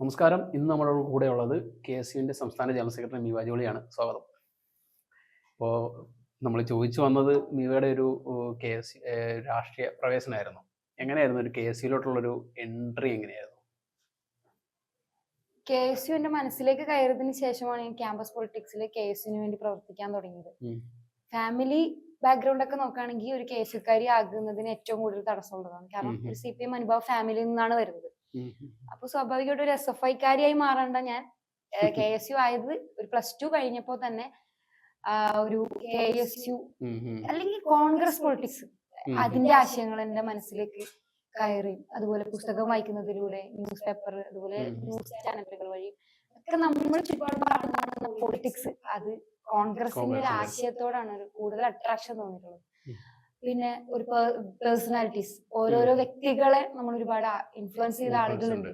നമസ്കാരം. ഇന്ന് നമ്മളോട് കൂടെ ഉള്ളത് കെ എസ് യുവിന്റെ സംസ്ഥാന ജനറൽ സെക്രട്ടറി മീവ ജോളിയാണ്. സ്വാഗതം. അപ്പോൾ നമ്മൾ ചോദിച്ചു വന്നത് മീവയുടെ ഒരു കെ എസ് രാഷ്ട്രീയ പ്രവേശനമായിരുന്നു എങ്ങനെയായിരുന്നു ഒരു കെ എസ് യുയിലോട്ടുള്ളൊരു എൻട്രി എങ്ങനെയായിരുന്നു? കെ എസ് യു എന്റെ മനസ്സിലേക്ക് കയറിയതിന് ശേഷമാണ് ഞാൻ ക്യാമ്പസ് പൊളിറ്റിക്സിൽ കെ എസ് യുവിന് വേണ്ടി പ്രവർത്തിക്കാൻ തുടങ്ങിയത്. ഫാമിലി ബാക്ക്ഗ്രൗണ്ട് ഒക്കെ നോക്കുകയാണെങ്കിൽ ഒരു കെ എസ് യുക്കാരി ആകുന്നതിന് ഏറ്റവും കൂടുതൽ തടസ്സമുള്ളതാണ്. കാരണം ഒരു സി പി എം അനുഭവ ഫാമിലിയിൽ നിന്നാണ് വരുന്നത്. അപ്പൊ സ്വാഭാവികമായിട്ട് ഒരു എസ് എഫ് ഐക്കാരിയായി മാറണ്ട ഞാൻ കെ എസ് യു ആയത് ഒരു പ്ലസ് ടു കഴിഞ്ഞപ്പോ തന്നെ ഒരു കെ എസ് യു. അല്ലെങ്കിൽ കോൺഗ്രസ് പൊളിറ്റിക്സ് അതിന്റെ ആശയങ്ങൾ എന്റെ മനസ്സിലേക്ക് കയറി അതുപോലെ പുസ്തകം വായിക്കുന്നതിലൂടെ ന്യൂസ് പേപ്പർ അതുപോലെ. ന്യൂസ് ചാനലുകൾ വഴി ഒക്കെ നമ്മൾ ചുറ്റുപാട് പൊളിറ്റിക്സ് അത് കോൺഗ്രസിന്റെ ഒരു. ആശയത്തോടാണ് ഒരു കൂടുതൽ അട്രാക്ഷൻ തോന്നിയിട്ടുള്ളത്. പിന്നെ ഒരു പേഴ്സണാലിറ്റീസ് ഓരോരോ വ്യക്തികളെ നമ്മൾ ഒരുപാട് ഇൻഫ്ലുവൻസ് ചെയ്ത ആളുകളുണ്ട്.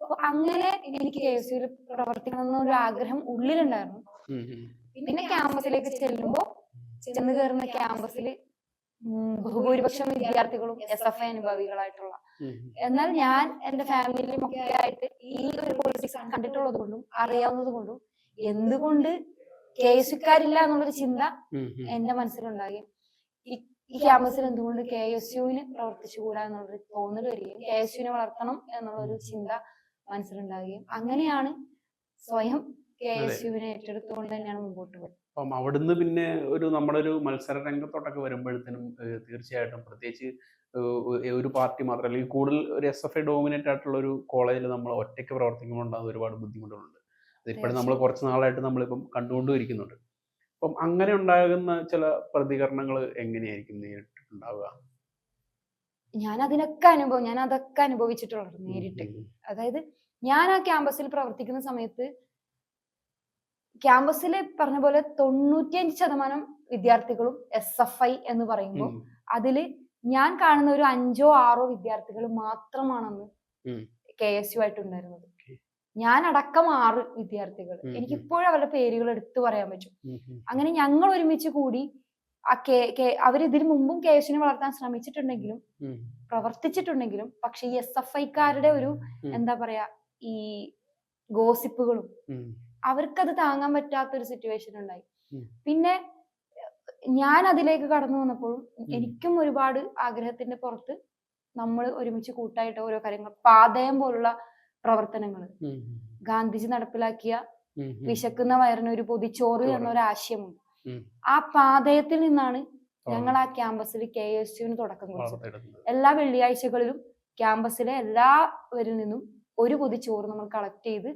അപ്പൊ അങ്ങനെ എനിക്ക് കെ എസ് യുയിൽ പ്രവർത്തിക്കണം എന്നൊരു ആഗ്രഹം ഉള്ളിലുണ്ടായിരുന്നു. പിന്നെ ക്യാമ്പസിലേക്ക് ചെല്ലുമ്പോൾ ചെന്ന് കയറുന്ന ക്യാമ്പസിൽ ബഹുഭൂരിപക്ഷം വിദ്യാർത്ഥികളും എസ് എഫ് ഐ അനുഭവികളായിട്ടുള്ള. എന്നാൽ ഞാൻ എന്റെ ഫാമിലിയും ഒക്കെ ആയിട്ട് ഈ ഒരു പോളിറ്റിക്സ് കണ്ടിട്ടുള്ളത് കൊണ്ടും അറിയാവുന്നത് കൊണ്ടും എന്തുകൊണ്ട് കെ എസ് യുക്കാരില്ല എന്നുള്ളൊരു ചിന്ത. എന്റെ മനസ്സിലുണ്ടായി. ഈ ക്യാമ്പസിൽ എന്തുകൊണ്ട് കെ എസ് യുവിന് പ്രവർത്തിച്ചുകൂടാ എന്നുള്ളൊരു തോന്നൽ വരികയും കെ എസ് യുവിനെ വളർത്തണം എന്നുള്ളൊരു ചിന്ത മനസ്സിലുണ്ടാകുകയും അങ്ങനെയാണ് സ്വയം കെ എസ് യുവിനെ ഏറ്റെടുത്തുകൊണ്ട് തന്നെയാണ് മുമ്പോട്ട് പോയത്. അപ്പം അവിടുന്ന് പിന്നെ ഒരു നമ്മുടെ ഒരു മത്സര രംഗത്തോട്ടൊക്കെ വരുമ്പോഴത്തേനും തീർച്ചയായിട്ടും പ്രത്യേകിച്ച് ഒരു പാർട്ടി മാത്രം അല്ലെങ്കിൽ കൂടുതൽ ഒരു എസ് എഫ് ഐ ഡോമിനേറ്റ് ആയിട്ടുള്ള ഒരു കോളേജിൽ നമ്മൾ ഒറ്റയ്ക്ക് പ്രവർത്തിക്കുമ്പോൾ ഉണ്ടാകുന്ന ഒരുപാട് ബുദ്ധിമുട്ടുകളുണ്ട്. അതിപ്പോഴും നമ്മൾ കുറച്ച് നാളായിട്ട് നമ്മളിപ്പം കണ്ടുകൊണ്ടും ഇരിക്കുന്നുണ്ട്. അപ്പം അങ്ങനെ ഉണ്ടാകുന്ന ചില പ്രതികരണങ്ങൾ എങ്ങനെയായിരിക്കും നേരിട്ടുണ്ടാവുക ഞാൻ അതിനൊക്കെ അനുഭവം ഞാൻ അതൊക്കെ അനുഭവിച്ചിട്ടുള്ളത് നേരിട്ട് അതായത് ഞാൻ ആ ക്യാമ്പസിൽ പ്രവർത്തിക്കുന്ന സമയത്ത് ക്യാമ്പസിൽ പറഞ്ഞ പോലെ തൊണ്ണൂറ്റിയഞ്ച് ശതമാനം വിദ്യാർത്ഥികളും എസ് എഫ് ഐ എന്ന് പറയുമ്പോൾ. അതിൽ ഞാൻ കാണുന്ന ഒരു അഞ്ചോ ആറോ വിദ്യാർത്ഥികൾ മാത്രമാണെന്ന്. കെ എസ് യു ആയിട്ടുണ്ടായിരുന്നത്. ഞാൻ അടക്കം ആറ് വിദ്യാർത്ഥികൾ എനിക്കിപ്പോഴും അവരുടെ പേരുകൾ എടുത്തു പറയാൻ പറ്റും. അങ്ങനെ ഞങ്ങൾ ഒരുമിച്ച് കൂടി ആ കെ കെ അവരിതിനു മുമ്പും കേസിനെ വളർത്താൻ ശ്രമിച്ചിട്ടുണ്ടെങ്കിലും പ്രവർത്തിച്ചിട്ടുണ്ടെങ്കിലും പക്ഷെ ഈ എസ് എഫ് ഐക്കാരുടെ ഒരു എന്താ പറയാ ഈ ഗോസിപ്പുകളും. അവർക്കത് താങ്ങാൻ പറ്റാത്ത ഒരു സിറ്റുവേഷൻ ഉണ്ടായി പിന്നെ ഞാൻ അതിലേക്ക് കടന്നു വന്നപ്പോഴും എനിക്കും ഒരുപാട് ആഗ്രഹത്തിന്റെ പുറത്ത് നമ്മൾ ഒരുമിച്ച് കൂട്ടായിട്ട് ഓരോ കാര്യങ്ങൾ പാതയം പോലുള്ള പ്രവർത്തനങ്ങൾ ഗാന്ധിജി നടപ്പിലാക്കിയ. വിശക്കുന്ന വയറിന് ഒരു പൊതിച്ചോറ് ചോറ്. എന്നൊരു ആശയമുണ്ട് ആ പാതയത്തിൽ നിന്നാണ് ഞങ്ങൾ ആ ക്യാമ്പസിൽ കെ എസ് യുവിന് തുടക്കം കുറിച്ചത്. എല്ലാ വെള്ളിയാഴ്ചകളിലും ക്യാമ്പസിലെ എല്ലാവരിൽ നിന്നും ഒരു പൊതി ചോറ് നമ്മൾ കളക്ട് ചെയ്ത്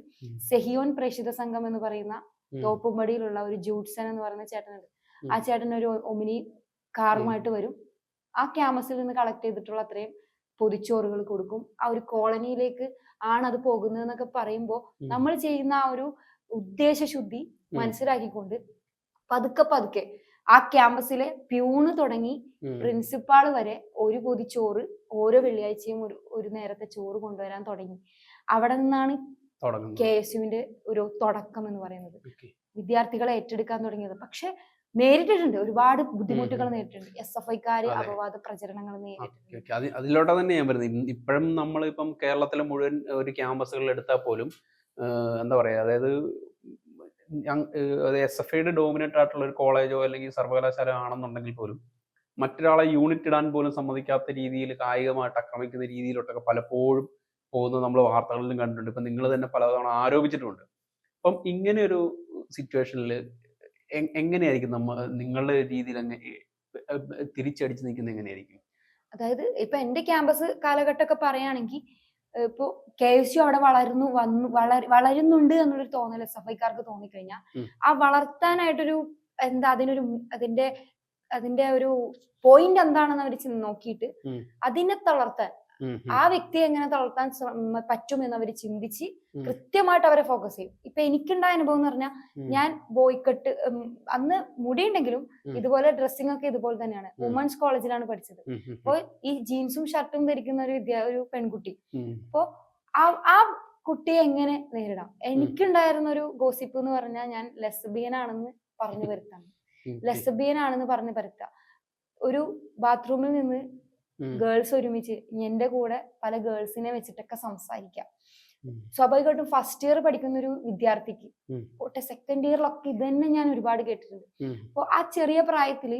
സെഹിയോൻ പ്രേക്ഷിത സംഘം എന്ന് പറയുന്ന. തോപ്പുംപടിയിലുള്ള ഒരു ജൂട്സൻ എന്ന് പറയുന്ന ചേട്ടനുണ്ട്. ആ ചേട്ടൻ ഒരു ഒമിനി കാറുമായിട്ട് വരും. ആ ക്യാമ്പസിൽ നിന്ന് കളക്ട് ചെയ്തിട്ടുള്ള അത്രയും പൊതിച്ചോറുകൾ കൊടുക്കും ആ ഒരു കോളനിയിലേക്ക് ആണ് അത് പോകുന്നത് എന്നൊക്കെ പറയുമ്പോൾ നമ്മൾ ചെയ്യുന്ന ആ ഒരു ഉദ്ദേശശുദ്ധി. മനസ്സിലാക്കിക്കൊണ്ട് പതുക്കെ പതുക്കെ ആ ക്യാമ്പസിലെ പ്യൂണ് തുടങ്ങി. പ്രിൻസിപ്പാൾ വരെ ഒരു പൊതി ചോറ് ഓരോ വെള്ളിയാഴ്ചയും ഒരു ഒരു നേരത്തെ ചോറ് കൊണ്ടുവരാൻ തുടങ്ങി അവിടെ നിന്നാണ്. കെ എസ് യുവിന്റെ ഒരു തുടക്കം എന്ന് പറയുന്നത് വിദ്യാർത്ഥികളെ ഏറ്റെടുക്കാൻ തുടങ്ങിയത് പക്ഷെ നേരിട്ടിട്ടുണ്ട്. ഒരുപാട് ബുദ്ധിമുട്ടുകൾ. നേരിട്ടിട്ടുണ്ട്. എസ് എഫ് ഐക്കാര് അപവാദ പ്രചരണങ്ങൾ നേരിട്ടിട്ടുണ്ട്. അതിലോട്ടാ തന്നെ ഞാൻ പറയുന്നത് ഇപ്പോഴും നമ്മൾ നമ്മളിപ്പം കേരളത്തിലെ മുഴുവൻ ഒരു ക്യാമ്പസുകളിൽ എടുത്താൽ പോലും എന്താ പറയാ അതായത് എസ് എഫ് ഐയുടെ ഡോമിനേറ്റ് ആയിട്ടുള്ള ഒരു കോളേജോ അല്ലെങ്കിൽ സർവകലാശാല ആണെന്നുണ്ടെങ്കിൽ പോലും മറ്റൊരാളെ യൂണിറ്റ് ഇടാൻ പോലും സമ്മതിക്കാത്ത രീതിയിൽ കായികമായിട്ട് ആക്രമിക്കുന്ന രീതിയിലോട്ടൊക്കെ പലപ്പോഴും പോകുന്നത് നമ്മൾ വാർത്തകളിലും കണ്ടിട്ടുണ്ട്. ഇപ്പം നിങ്ങൾ തന്നെ പലതവണ ആരോപിച്ചിട്ടുമുണ്ട്. അപ്പം ഇങ്ങനെ ഒരു സിറ്റുവേഷനിൽ എങ്ങനെയായിരിക്കും നമ്മ നിങ്ങളുടെ രീതിയിൽ അങ്ങ് തിരിച്ചടിച്ച് നിൽക്കുന്നത് എങ്ങനെയായിരിക്കും അതായത് ഇപ്പൊ എന്റെ ക്യാമ്പസ് കാലഘട്ടമൊക്കെ പറയുകയാണെങ്കിൽ ഇപ്പൊ കെ എസ് യു അവിടെ വളരുന്നു വന്നു വളരുന്നുണ്ട് എന്നുള്ളൊരു തോന്നൽ എസ് എഫ് ഐക്കാർക്ക് തോന്നിക്കഴിഞ്ഞാൽ. ആ വളർത്താനായിട്ടൊരു എന്താ അതിനൊരു അതിന്റെ അതിന്റെ ഒരു പോയിന്റ് എന്താണെന്ന് അവർ നോക്കിയിട്ട് അതിനെ തളർത്താൻ ആ വ്യക്തിയെ എങ്ങനെ തളർത്താൻ പറ്റും എന്ന് അവർ ചിന്തിച്ച് കൃത്യമായിട്ട് അവരെ ഫോക്കസ് ചെയ്യും. ഇപ്പൊ എനിക്കുണ്ടായ അനുഭവം എന്ന് പറഞ്ഞാൽ ഞാൻ ബോയ്ക്കട്ട് അന്ന് മുടിയുണ്ടെങ്കിലും. ഇതുപോലെ ഡ്രസ്സിംഗ് ഒക്കെ ഇതുപോലെ തന്നെയാണ്. വുമൻസ് കോളേജിലാണ് പഠിച്ചത്. ഉം, ഈ ജീൻസും ഷർട്ടും ധരിക്കുന്ന ഒരു വിദ്യ ഒരു പെൺകുട്ടി. അപ്പോ ആ ആ കുട്ടിയെ എങ്ങനെ നേരിടാം? എനിക്കുണ്ടായിരുന്ന ഒരു ഗോസിപ്പ് എന്ന് പറഞ്ഞാൽ ഞാൻ ലെസ്ബിയൻ ആണെന്ന് പറഞ്ഞു വരുത്താണ് ലെസ്ബിയൻ ആണെന്ന് പറഞ്ഞു വരുത്തുക ഒരു ബാത്റൂമിൽ നിന്ന് ഗേൾസ് ഒരുമിച്ച് എന്റെ കൂടെ പല ഗേൾസിനെ വെച്ചിട്ടൊക്കെ സംസാരിക്കാം. സ്വാഭാവികമായിട്ടും ഫസ്റ്റ് ഇയർ പഠിക്കുന്ന ഒരു വിദ്യാർത്ഥിക്ക്. പോട്ടെ സെക്കൻഡ് ഇയറിലൊക്കെ ഇത് തന്നെ ഞാൻ ഒരുപാട് കേട്ടിട്ടുണ്ട്. അപ്പൊ അപ്പോൾ ആ ചെറിയ പ്രായത്തിൽ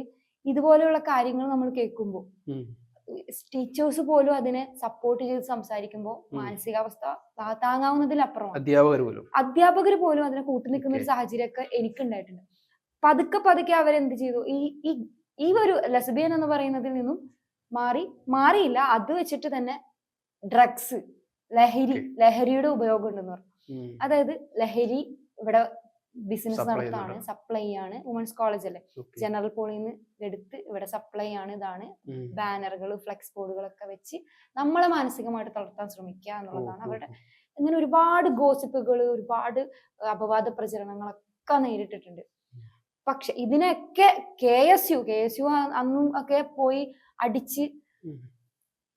ഇതുപോലെയുള്ള കാര്യങ്ങൾ നമ്മൾ കേൾക്കുമ്പോൾ ടീച്ചേഴ്സ് പോലും അതിനെ സപ്പോർട്ട് ചെയ്ത് സംസാരിക്കുമ്പോൾ മാനസികാവസ്ഥ താങ്ങാവുന്നതിലപ്പുറം അധ്യാപകർ പോലും. അധ്യാപകർ പോലും അതിനെ കൂട്ടി നിൽക്കുന്ന ഒരു. സാഹചര്യമൊക്കെ എനിക്കുണ്ടായിട്ടുണ്ട്. പതുക്കെ പതുക്കെ അവരെന്ത് ചെയ്തു? ഈ ഈ ഒരു ലെസ്ബിയൻ എന്ന് പറയുന്നതിൽ നിന്നും മാറി മാറിയില്ല. അത് വെച്ചിട്ട് തന്നെ ഡ്രഗ്സ് ലഹരി ലഹരിയുടെ ഉപയോഗം ഉണ്ടെന്ന് പറഞ്ഞു അതായത് ലഹരി ഇവിടെ ബിസിനസ് നടത്താണ്. സപ്ലൈ ആണ് വുമൻസ് കോളേജ് അല്ലേ? ജനറൽ പോളിന്ന് എടുത്ത് ഇവിടെ സപ്ലൈ ആണ് ഇതാണ്. ബാനറുകൾ ഫ്ലെക്സ് ബോർഡുകളൊക്കെ വെച്ച് നമ്മളെ മാനസികമായിട്ട് തളർത്താൻ ശ്രമിക്കുക എന്നുള്ളതാണ്. അവരുടെ. ഇങ്ങനെ ഒരുപാട് ഗോസിപ്പുകൾ ഒരുപാട് അപവാദ പ്രചരണങ്ങളൊക്കെ നേരിട്ടിട്ടുണ്ട്. പക്ഷെ ഇതിനൊക്കെ K S U K S U അന്നും ഒക്കെ പോയി അടിച്ച്.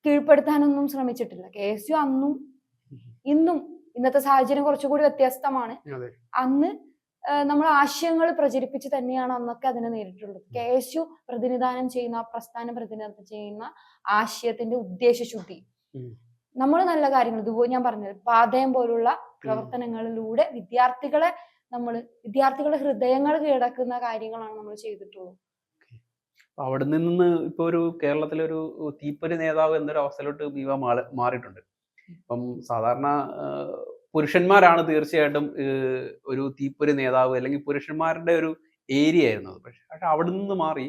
കീഴ്പ്പെടുത്താനൊന്നും ശ്രമിച്ചിട്ടില്ല. കെ എസ് യു അന്നും ഇന്നും ഇന്നത്തെ സാഹചര്യം കുറച്ചുകൂടി വ്യത്യസ്തമാണ്. അന്ന് നമ്മൾ ആശയങ്ങൾ പ്രചരിപ്പിച്ച് തന്നെയാണ് അന്നൊക്കെ അതിനെ നേരിട്ടുള്ളത്. കെ എസ് യു പ്രതിനിധാനം ചെയ്യുന്ന പ്രസ്ഥാന പ്രതിനിധാനം ചെയ്യുന്ന ആശയത്തിന്റെ ഉദ്ദേശശുദ്ധി. നമ്മൾ നല്ല കാര്യങ്ങൾ ഇതുപോലെ ഞാൻ പറഞ്ഞത് പാതയം പോലുള്ള പ്രവർത്തനങ്ങളിലൂടെ വിദ്യാർത്ഥികളെ നമ്മൾ വിദ്യാർത്ഥികളുടെ ഹൃദയങ്ങൾ കീഴടക്കുന്ന കാര്യങ്ങളാണ് നമ്മൾ ചെയ്തിട്ടുള്ളത്. അപ്പൊ അവിടെ നിന്ന് ഇപ്പൊ ഒരു കേരളത്തിലെ ഒരു തീപ്പൊരി നേതാവ് എന്നൊരു അവസ്ഥയിലോട്ട് ബീവ മാറിയിട്ടുണ്ട്. ഇപ്പം സാധാരണ പുരുഷന്മാരാണ് തീർച്ചയായിട്ടും ഒരു തീപ്പൊരി നേതാവ് അല്ലെങ്കിൽ പുരുഷന്മാരുടെ ഒരു ഏരിയ ആയിരുന്നു പക്ഷെ പക്ഷെ അവിടെ നിന്ന് മാറി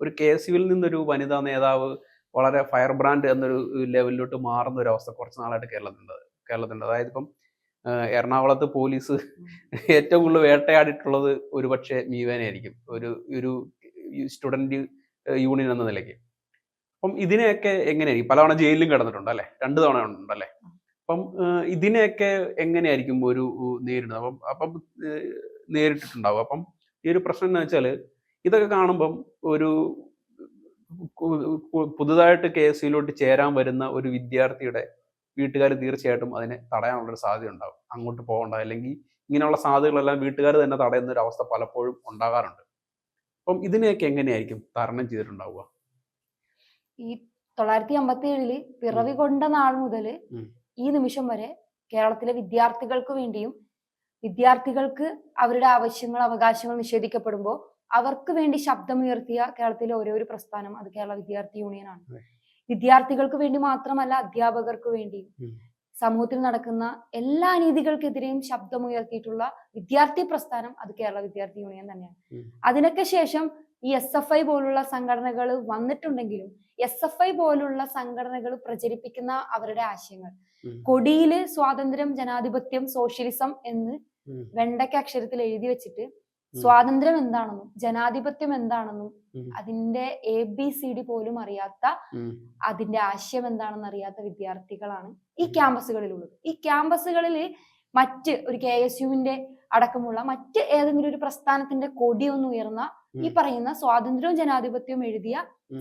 ഒരു കെ എസ് യുവിൽ നിന്നൊരു വനിതാ നേതാവ് വളരെ ഫയർ ബ്രാൻഡ് എന്നൊരു ലെവലിലോട്ട് മാറുന്ന ഒരു അവസ്ഥ കുറച്ച് നാളായിട്ട് കേരളത്തിലുണ്ട് കേരളത്തിലുണ്ട്. അതായത് ഇപ്പം എറണാകുളത്ത് പോലീസ് ഏറ്റവും കൂടുതൽ വേട്ടയാടിയിട്ടുള്ളത് ഒരുപക്ഷെ മീവേനെ ആയിരിക്കും ഒരു ഒരു സ്റ്റുഡന്റ് യൂണിയൻ എന്ന നിലയ്ക്ക്. അപ്പം ഇതിനെയൊക്കെ എങ്ങനെയായിരിക്കും? പലതവണ ജയിലിലും കിടന്നിട്ടുണ്ട് അല്ലെ? രണ്ട് തവണ ഉണ്ടല്ലേ അപ്പം ഇതിനെയൊക്കെ എങ്ങനെയായിരിക്കും ഒരു നേരിടുന്നത്? അപ്പം അപ്പം നേരിട്ടിട്ടുണ്ടാവും. അപ്പം ഈ ഒരു പ്രശ്നം എന്ന് വെച്ചാൽ ഇതൊക്കെ കാണുമ്പം ഒരു പുതുതായിട്ട് കെ എസ് സിയിലോട്ട് ചേരാൻ വരുന്ന ഒരു വിദ്യാർത്ഥിയുടെ വീട്ടുകാർ തീർച്ചയായിട്ടും അതിനെ തടയാനുള്ള ഒരു സാധ്യത ഉണ്ടാവും അങ്ങോട്ട് പോകണ്ട. അല്ലെങ്കിൽ ഇങ്ങനെയുള്ള സാധ്യതകളെല്ലാം വീട്ടുകാർ തന്നെ തടയുന്ന ഒരു അവസ്ഥ പലപ്പോഴും ഉണ്ടാകാറുണ്ട്. അപ്പം ഇതിനെയൊക്കെ എങ്ങനെയായിരിക്കും തരണം ചെയ്തിട്ടുണ്ടാവുക? ഈ തൊള്ളായിരത്തി അമ്പത്തി ഏഴിൽ പിറവി കൊണ്ട നാൾ മുതൽ ഈ നിമിഷം വരെ കേരളത്തിലെ വിദ്യാർത്ഥികൾക്ക് വേണ്ടിയും വിദ്യാർത്ഥികൾക്ക് അവരുടെ ആവശ്യങ്ങൾ അവകാശങ്ങൾ നിഷേധിക്കപ്പെടുമ്പോൾ അവർക്ക് വേണ്ടി ശബ്ദമുയർത്തിയ കേരളത്തിലെ ഓരോ ഒരു പ്രസ്ഥാനം അത് കേരള വിദ്യാർത്ഥി യൂണിയനാണ്. ആണ് വിദ്യാർത്ഥികൾക്ക് വേണ്ടി മാത്രമല്ല അധ്യാപകർക്ക് വേണ്ടിയും. സമൂഹത്തിൽ നടക്കുന്ന എല്ലാ അനീതികൾക്കെതിരെയും ശബ്ദമുയർത്തിയിട്ടുള്ള വിദ്യാർത്ഥി പ്രസ്ഥാനം അത് കേരള വിദ്യാർത്ഥി യൂണിയൻ തന്നെയാണ് അതിനൊക്കെ ശേഷം ഈ എസ് എഫ് ഐ പോലുള്ള സംഘടനകൾ വന്നിട്ടുണ്ടെങ്കിലും എസ് എഫ് ഐ പോലുള്ള സംഘടനകൾ പ്രചരിപ്പിക്കുന്ന അവരുടെ ആശയങ്ങൾ. കൊടിയിൽ സ്വാതന്ത്ര്യം ജനാധിപത്യം സോഷ്യലിസം എന്ന്. വെണ്ടയ്ക്ക അക്ഷരത്തിൽ എഴുതി വെച്ചിട്ട് സ്വാതന്ത്ര്യം എന്താണെന്നും ജനാധിപത്യം എന്താണെന്നും. അതിന്റെ എ ബി സി ഡി പോലും അറിയാത്ത. അതിന്റെ ആശയം എന്താണെന്ന് അറിയാത്ത വിദ്യാർത്ഥികളാണ് ഈ ക്യാമ്പസുകളിലുള്ളത്. ഈ ക്യാമ്പസുകളിൽ മറ്റ് ഒരു കെ എസ് യുവിന്റെ അടക്കമുള്ള മറ്റ് ഏതെങ്കിലും ഒരു പ്രസ്ഥാനത്തിന്റെ കൊടി ഒന്ന് ഉയർന്ന ഈ പറയുന്ന സ്വാതന്ത്ര്യവും ജനാധിപത്യവും എഴുതിയ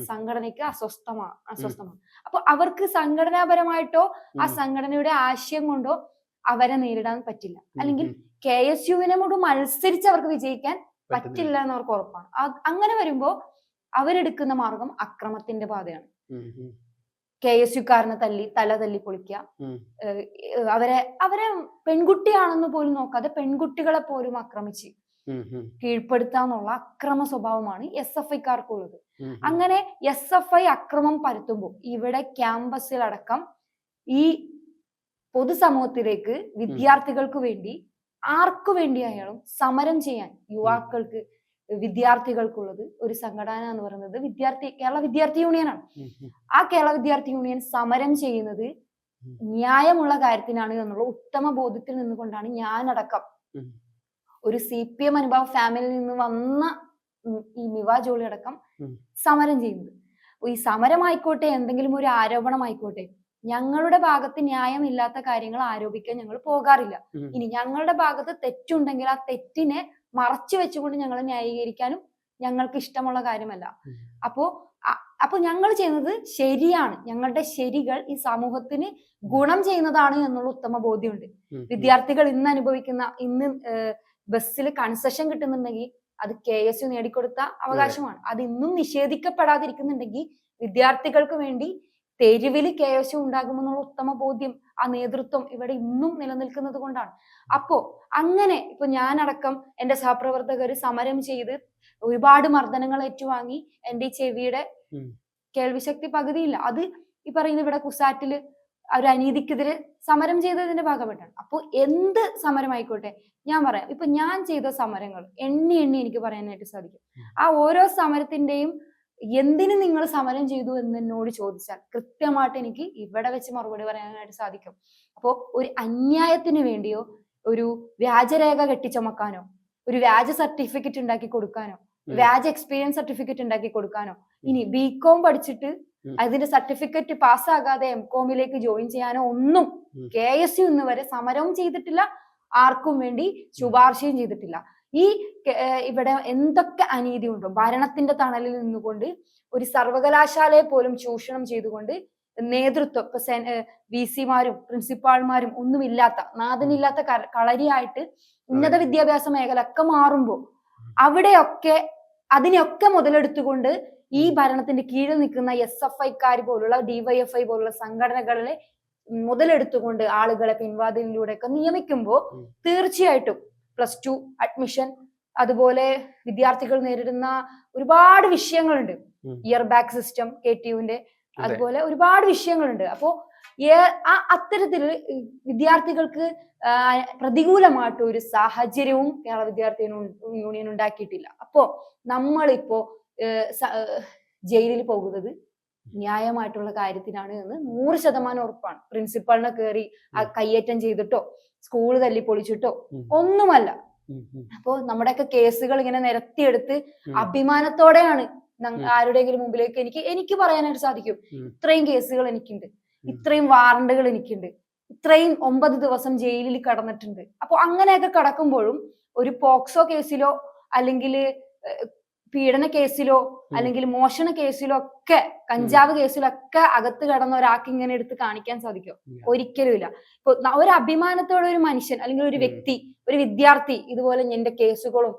സംഘടനയ്ക്ക് അസ്വസ്ഥമാണ് അസ്വസ്ഥമാണ്. അപ്പൊ അവർക്ക് സംഘടനാപരമായിട്ടോ ആ സംഘടനയുടെ ആശയം കൊണ്ടോ അവരെ നേരിടാൻ പറ്റില്ല. അല്ലെങ്കിൽ. കെ എസ് യുവിനോട് മത്സരിച്ച് അവർക്ക് വിജയിക്കാൻ. പറ്റില്ല എന്ന് അവർക്ക് ഉറപ്പാണ് അങ്ങനെ വരുമ്പോ അവരെടുക്കുന്ന മാർഗം അക്രമത്തിന്റെ പാതയാണ്. കെ എസ് യുക്കാരനെ തല്ലി തല തല്ലി പൊളിക്കുക അവരെ അവരെ പെൺകുട്ടിയാണെന്ന് പോലും നോക്കാതെ പെൺകുട്ടികളെ പോലും ആക്രമിച്ച്. കീഴ്പ്പെടുത്താന്നുള്ള അക്രമ സ്വഭാവമാണ് എസ് എഫ് ഐക്കാർക്കുള്ളത്. അങ്ങനെ എസ് എഫ് ഐ അക്രമം പരത്തുമ്പോൾ ഇവിടെ ക്യാമ്പസിലടക്കം ഈ പൊതുസമൂഹത്തിലേക്ക് വിദ്യാർത്ഥികൾക്ക് വേണ്ടി ആർക്കു വേണ്ടിയായാലും സമരം ചെയ്യാൻ യുവാക്കൾക്ക് വിദ്യാർത്ഥികൾക്കുള്ളത് ഒരു സംഘടന എന്ന് പറയുന്നത് വിദ്യാർത്ഥി കേരള വിദ്യാർത്ഥി യൂണിയനാണ്. ആ കേരള വിദ്യാർത്ഥി യൂണിയൻ സമരം ചെയ്യുന്നത്. ന്യായമുള്ള കാര്യത്തിനാണ് എന്നുള്ള ഉത്തമ ബോധ്യത്തിൽ നിന്നുകൊണ്ടാണ് ഞാൻ അടക്കം ഒരു സി പി എം അനുഭവ ഫാമിലിയിൽ നിന്ന് വന്ന ഈ മിവാ ജോളി അടക്കം സമരം ചെയ്യുന്നത്. ഈ സമരമായിക്കോട്ടെ എന്തെങ്കിലും ഒരു ആരോപണമായിക്കോട്ടെ ഞങ്ങളുടെ ഭാഗത്ത് ന്യായമില്ലാത്ത കാര്യങ്ങൾ ആരോപിക്കാൻ ഞങ്ങൾ പോകാറില്ല. ഇനി ഞങ്ങളുടെ ഭാഗത്ത് തെറ്റുണ്ടെങ്കിൽ ആ തെറ്റിനെ മറച്ചു വെച്ചുകൊണ്ട് ഞങ്ങൾ ന്യായീകരിക്കാനും ഞങ്ങൾക്ക് ഇഷ്ടമുള്ള കാര്യമല്ല. അപ്പോ അപ്പൊ ഞങ്ങൾ ചെയ്യുന്നത് ശരിയാണ്. ഞങ്ങളുടെ ശരികൾ ഈ സമൂഹത്തിന് ഗുണം ചെയ്യുന്നതാണ് എന്നുള്ള ഉത്തമ ബോധ്യമുണ്ട്. വിദ്യാർത്ഥികൾ ഇന്ന് അനുഭവിക്കുന്ന ഇന്ന് ബസ്സിൽ കൺസെഷൻ കിട്ടുന്നുണ്ടെങ്കിൽ അത് കെ എസ് യു നേടിക്കൊടുത്ത അവകാശമാണ്. അത് ഇന്നും നിഷേധിക്കപ്പെടാതിരിക്കുന്നുണ്ടെങ്കിൽ വിദ്യാർത്ഥികൾക്ക് വേണ്ടി തെരുവിൽ കെ എസ് യു ഉണ്ടാകുമെന്നുള്ള ഉത്തമ ബോധ്യം ആ നേതൃത്വം ഇവിടെ ഇന്നും നിലനിൽക്കുന്നത് കൊണ്ടാണ്. അപ്പോ അങ്ങനെ ഇപ്പൊ ഞാനടക്കം എന്റെ സഹപ്രവർത്തകർ സമരം ചെയ്ത് ഒരുപാട് മർദ്ദനങ്ങൾ ഏറ്റുവാങ്ങി എന്റെ ഈ ചെവിയുടെ. കേൾവിശക്തി പകുതിയില്ല. അത് ഈ പറയുന്ന ഇവിടെ കുസാറ്റിൽ ഒരു അനീതിക്കെതിരെ സമരം ചെയ്തതിന്റെ ഭാഗമായിട്ടാണ്. അപ്പോൾ എന്ത് സമരമായിക്കോട്ടെ? ഞാൻ പറയാം. ഇപ്പൊ ഞാൻ ചെയ്ത സമരങ്ങൾ എണ്ണി എണ്ണി എനിക്ക് പറയാനായിട്ട് സാധിക്കും. ആ ഓരോ സമരത്തിന്റെയും എന്തിനു നിങ്ങൾ സമരം ചെയ്തു എന്ന് എന്നോട് ചോദിച്ചാൽ കൃത്യമായിട്ട് എനിക്ക് ഇവിടെ വെച്ച് മറുപടി പറയാനായിട്ട് സാധിക്കും അപ്പോൾ ഒരു അന്യായത്തിന് വേണ്ടിയോ ഒരു വ്യാജരേഖ കെട്ടിച്ചമക്കാനോ ഒരു വ്യാജ സർട്ടിഫിക്കറ്റ് ഉണ്ടാക്കി കൊടുക്കാനോ. വ്യാജ എക്സ്പീരിയൻസ് സർട്ടിഫിക്കറ്റ് ഉണ്ടാക്കി കൊടുക്കാനോ ഇനി ബി കോം പഠിച്ചിട്ട് അതിന്റെ സർട്ടിഫിക്കറ്റ് പാസ്സാകാതെ എം കോമിലേക്ക് ജോയിൻ ചെയ്യാനോ ഒന്നും. കെ എസ് യു ഇന്ന് വരെ സമരവും ചെയ്തിട്ടില്ല ആർക്കും വേണ്ടി ശുപാർശയും ചെയ്തിട്ടില്ല ഈ ഇവിടെ എന്തൊക്കെ അനീതി ഉണ്ടോ? ഭരണത്തിന്റെ തണലിൽ നിന്നുകൊണ്ട് ഒരു സർവകലാശാലയെ പോലും ചൂഷണം ചെയ്തുകൊണ്ട് നേതൃത്വം ഇപ്പൊ വി സിമാരും പ്രിൻസിപ്പാൾമാരും ഒന്നുമില്ലാത്ത നാഥനില്ലാത്ത കളരിയായിട്ട് ഉന്നത വിദ്യാഭ്യാസ മേഖല ഒക്കെ മാറുമ്പോൾ അവിടെയൊക്കെ അതിനെയൊക്കെ മുതലെടുത്തുകൊണ്ട് ഈ ഭരണത്തിന്റെ കീഴിൽ നിൽക്കുന്ന എസ് എഫ് ഐക്കാർ പോലുള്ള ഡിവൈഎഫ്ഐ പോലുള്ള സംഘടനകളെ മുതലെടുത്തുകൊണ്ട് ആളുകളെ പിൻവാതിലൂടെ ഒക്കെ നിയമിക്കുമ്പോൾ. തീർച്ചയായിട്ടും പ്ലസ് ടു അഡ്മിഷൻ അതുപോലെ വിദ്യാർത്ഥികൾ നേരിടുന്ന ഒരുപാട് വിഷയങ്ങളുണ്ട്. Year back system K T യുവിന്റെ അതുപോലെ ഒരുപാട് വിഷയങ്ങളുണ്ട്. അപ്പോ ആ അത്തരത്തിൽ വിദ്യാർത്ഥികൾക്ക് പ്രതികൂലമായിട്ട് ഒരു സാഹചര്യവും കേരള വിദ്യാർത്ഥി യൂണിയൻ ഉണ്ടാക്കിയിട്ടില്ല. അപ്പോ നമ്മളിപ്പോ ജയിലിൽ പോകുന്നത് ന്യായമായിട്ടുള്ള കാര്യത്തിനാണ് എന്ന് നൂറ് ശതമാനം ഉറപ്പാണ്. പ്രിൻസിപ്പാളിനെ കയറി കയ്യേറ്റം ചെയ്തിട്ടോ സ്കൂൾ തല്ലി പൊളിച്ചിട്ടോ ഒന്നുമല്ല. അപ്പോ നമ്മുടെയൊക്കെ കേസുകൾ ഇങ്ങനെ നിരത്തിയെടുത്ത് അഭിമാനത്തോടെയാണ്. ആരുടെയെങ്കിലും മുമ്പിലേക്ക് എനിക്ക് എനിക്ക് പറയാനായിട്ട് സാധിക്കും. ഇത്രയും കേസുകൾ എനിക്കുണ്ട്. ഇത്രയും വാറണ്ടുകൾ എനിക്കുണ്ട് ഇത്രയും ഒമ്പത് ദിവസം ജയിലിൽ കടന്നിട്ടുണ്ട് അപ്പൊ അങ്ങനെയൊക്കെ കടക്കുമ്പോഴും ഒരു പോക്സോ കേസിലോ അല്ലെങ്കിൽ പീഡന കേസിലോ അല്ലെങ്കിൽ മോഷണ കേസിലോ ഒക്കെ കഞ്ചാവ് കേസിലോ ഒക്കെ അകത്ത് കടന്ന ഒരാൾക്ക് ഇങ്ങനെ എടുത്ത് കാണിക്കാൻ സാധിക്കും? ഒരിക്കലുമില്ല ഒരിക്കലും ഇല്ല. ഇപ്പൊ ഒരു അഭിമാനത്തോടെ ഒരു മനുഷ്യൻ അല്ലെങ്കിൽ ഒരു വ്യക്തി ഒരു വിദ്യാർത്ഥി ഇതുപോലെ എന്റെ കേസുകളും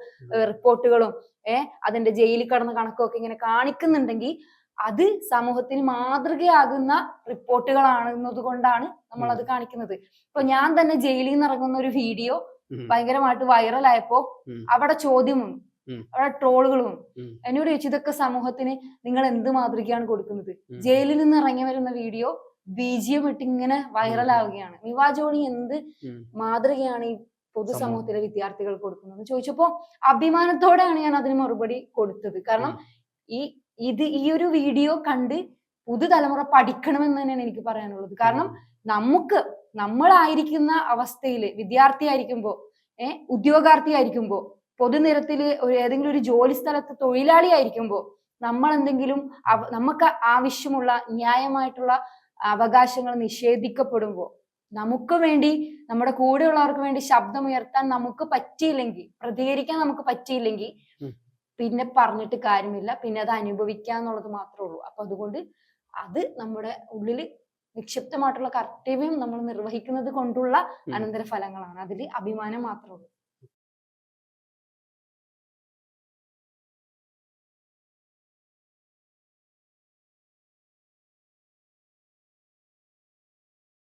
റിപ്പോർട്ടുകളും ഏഹ് അതിന്റെ ജയിലിൽ കടന്ന കണക്കൊക്കെ ഇങ്ങനെ കാണിക്കുന്നുണ്ടെങ്കിൽ അത് സമൂഹത്തിന് മാതൃകയാകുന്ന റിപ്പോർട്ടുകളാണെന്നത് കൊണ്ടാണ് നമ്മൾ അത് കാണിക്കുന്നത്. ഇപ്പൊ ഞാൻ തന്നെ ജയിലിൽ നിന്ന് ഇറങ്ങുന്ന ഒരു വീഡിയോ ഭയങ്കരമായിട്ട് വൈറലായപ്പോ. അവിടെ ചോദ്യം വന്നു. ഉം. അവിടെ ട്രോളുകളും എന്നോട് ചോദിച്ചു ഇതൊക്കെ സമൂഹത്തിന് നിങ്ങൾ എന്ത് മാതൃകയാണ് കൊടുക്കുന്നത്? ജയിലിൽ നിന്ന് ഇറങ്ങി വരുന്ന വീഡിയോ ബീജിയം ഇട്ട് ഇങ്ങനെ വൈറലാവുകയാണ് മിവാ ജോണി എന്ത്. മാതൃകയാണ് ഈ പൊതുസമൂഹത്തിലെ വിദ്യാർത്ഥികൾ കൊടുക്കുന്നത്? ചോദിച്ചപ്പോ അഭിമാനത്തോടെയാണ് ഞാൻ അതിന് മറുപടി കൊടുത്തത്. കാരണം ഈ ഇത് ഈ ഒരു വീഡിയോ കണ്ട് പുതുതലമുറ പഠിക്കണമെന്ന് തന്നെയാണ് എനിക്ക് പറയാനുള്ളത്. കാരണം നമുക്ക് നമ്മളായിരിക്കുന്ന അവസ്ഥയിൽ വിദ്യാർത്ഥി ആയിരിക്കുമ്പോ ഏഹ് ഉദ്യോഗാർത്ഥി ആയിരിക്കുമ്പോ പൊതുനിരത്തിൽ ഒരു ഏതെങ്കിലും ഒരു ജോലി സ്ഥലത്ത് തൊഴിലാളി ആയിരിക്കുമ്പോൾ നമ്മൾ എന്തെങ്കിലും നമുക്ക് ആവശ്യമുള്ള ന്യായമായിട്ടുള്ള അവകാശങ്ങൾ നിഷേധിക്കപ്പെടുമ്പോൾ നമുക്ക് വേണ്ടി നമ്മുടെ കൂടെയുള്ളവർക്ക് വേണ്ടി ശബ്ദമുയർത്താൻ നമുക്ക് പറ്റിയില്ലെങ്കിൽ പ്രതികരിക്കാൻ നമുക്ക് പറ്റിയില്ലെങ്കിൽ പിന്നെ പറഞ്ഞിട്ട് കാര്യമില്ല. പിന്നെ അത് അനുഭവിക്കുക എന്നുള്ളത് മാത്രമേ ഉള്ളൂ. അപ്പൊ അതുകൊണ്ട് അത് നമ്മുടെ ഉള്ളിൽ നിക്ഷിപ്തമായിട്ടുള്ള കർത്തവ്യം നമ്മൾ നിർവഹിക്കുന്നത് കൊണ്ടുള്ള അനന്തര അനന്തരഫലങ്ങളാണ്. അതിൽ അഭിമാനം മാത്രമേ ഉള്ളൂ.